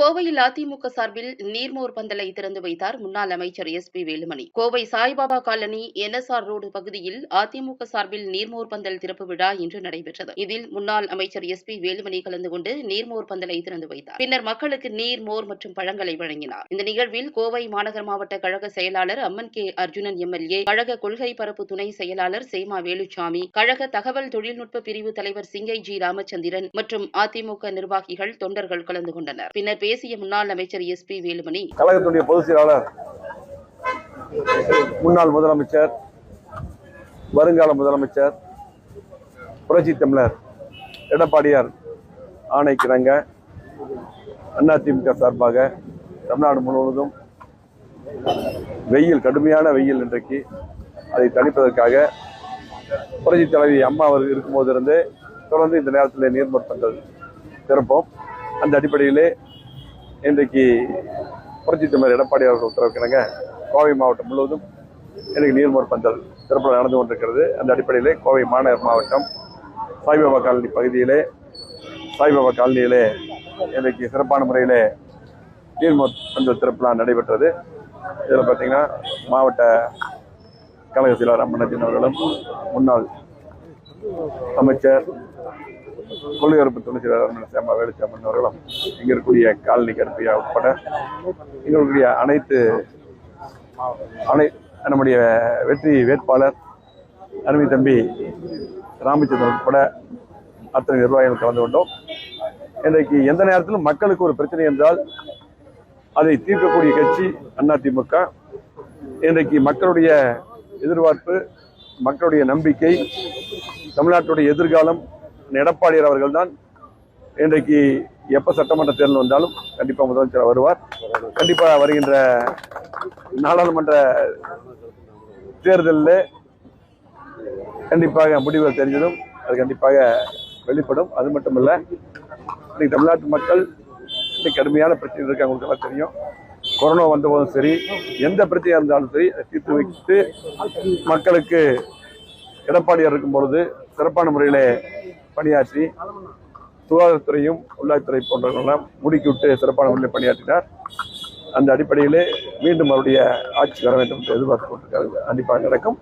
கோவையில் அதிமுக சார்பில் நீர்மோர் பந்தலை திறந்து வைத்தார் முன்னாள் அமைச்சர் S P Velumani. Kovai Saibaba colony NSR road பகுதியில் அதிமுக சார்பில் நீர்மோர் பந்தல் திறப்பு விழா இன்று நடைபெற்றது. இதில் முன்னாள் அமைச்சர் எஸ் பி வேலுமணி கலந்து கொண்டு நீர்மோர் பந்தலை திறந்து வைத்தார். பின்னர் மக்களுக்கு நீர் மோர் மற்றும் பழங்களை வழங்கினார். இந்த நிகழ்வில் கோவை மாநகர மாவட்ட கழக செயலாளர் அம்மன் கே அர்ஜுனன் எம்எல்ஏ கழக கொள்கை பரப்பு துணை செயலாளர் சேமா வேலுச்சாமி கழக தகவல் தொழில்நுட்ப பிரிவு தலைவர் சிங்கை ஜி ராமச்சந்திரன் மற்றும் அதிமுக நிர்வாகிகள் தொண்டர்கள் கலந்து கொண்டனர். பின்னர் பேசிய முன்னாள் அமைச்சர் எஸ் பி வேலுமணி. கழகத்துடைய பொதுச் செயலாளர் முன்னாள் முதலமைச்சர் வருங்கால முதலமைச்சர் புரட்சி தமிழர் எடப்பாடியார் ஆணைக்கிறாங்க. அதிமுக சார்பாக தமிழ்நாடு முழுவதும் வெயில் கடுமையான வெயில் இன்றைக்கு அதை தணிப்பதற்காக புரட்சி தலைவி அம்மா அவர் இருக்கும்போது இருந்து தொடர்ந்து இந்த நேரத்தில் நீர்மட்டங்கள் திறப்போம். அந்த அடிப்படையிலே இன்றைக்கு புரட்சி தமிழர் எடப்பாடி அவர்கள் உத்தரவுக்கிணங்க கோவை மாவட்டம் முழுவதும் இன்றைக்கு நீர்மோர் பந்தல் சிறப்பாக நடந்து கொண்டிருக்கிறது. அந்த அடிப்படையிலே கோவை மாநகர் மாவட்டம் சாய்பாபா காலனி பகுதியிலே சாய்பாபா காலனியிலே இன்றைக்கு சிறப்பான முறையிலே நீர்மோர் பந்தல் திறப்புலா நடைபெற்றது. இதில் பார்த்தீங்கன்னா மாவட்ட கழக செயலாளர் அம்மனத்தின் அவர்களும் முன்னாள் அமைச்சர் கொள்கையரப்பு துணை செயலாளர் சேமா வேலுச்சாமன் அவர்களும் இங்க இருக்கக்கூடிய காலனி கருப்பியா உட்பட இங்கே இருக்கக்கூடிய அனைத்து அனை நம்முடைய வெற்றி வேட்பாளர் அருமை தம்பி ராமச்சந்திரன் உட்பட அத்தனை நிர்வாகிகள் கலந்து கொண்டோம். இன்றைக்கு எந்த நேரத்திலும் மக்களுக்கு ஒரு பிரச்சனை என்றால் அதை தீர்க்கக்கூடிய கட்சி அதிமுக. இன்றைக்கு மக்களுடைய எதிர்பார்ப்பு மக்களுடைய நம்பிக்கை தமிழ்நாட்டுடைய எதிர்காலம் எடப்பாடியார் அவர்கள் தான் இன்றைக்கு எப்போ சட்டமன்ற தேர்தல் வந்தாலும் கண்டிப்பாக முதலமைச்சர் வருவார். கண்டிப்பாக வருகின்ற நாடாளுமன்ற தேர்தலில் கண்டிப்பாக முடிவுகள் தெரிஞ்சதும் அது கண்டிப்பாக வெளிப்படும். அது மட்டும் இல்லை இன்னைக்கு தமிழ்நாட்டு மக்கள் இன்னைக்கு கடுமையான பிரச்சனை இருக்கு. அவங்களுக்கு எல்லாம் தெரியும். கொரோனா வந்தபோதும் சரி எந்த பிரச்சனையாக இருந்தாலும் சரி அதை தீர்த்து வைத்து மக்களுக்கு எடப்பாடியார் இருக்கும் பொழுது சிறப்பான முறையிலே பணியாற்றி சுகாதாரத்துறையும் உள்ளாட்சித்துறை போன்றவர்களெல்லாம் முடுக்கிவிட்டு சிறப்பான முறையில் பணியாற்றினார். அந்த அடிப்படையிலே மீண்டும் அவருடைய ஆட்சி வர வேண்டும் என்று எதிர்பார்த்து கொண்டிருக்கிறது கண்டிப்பாக நடக்கும்.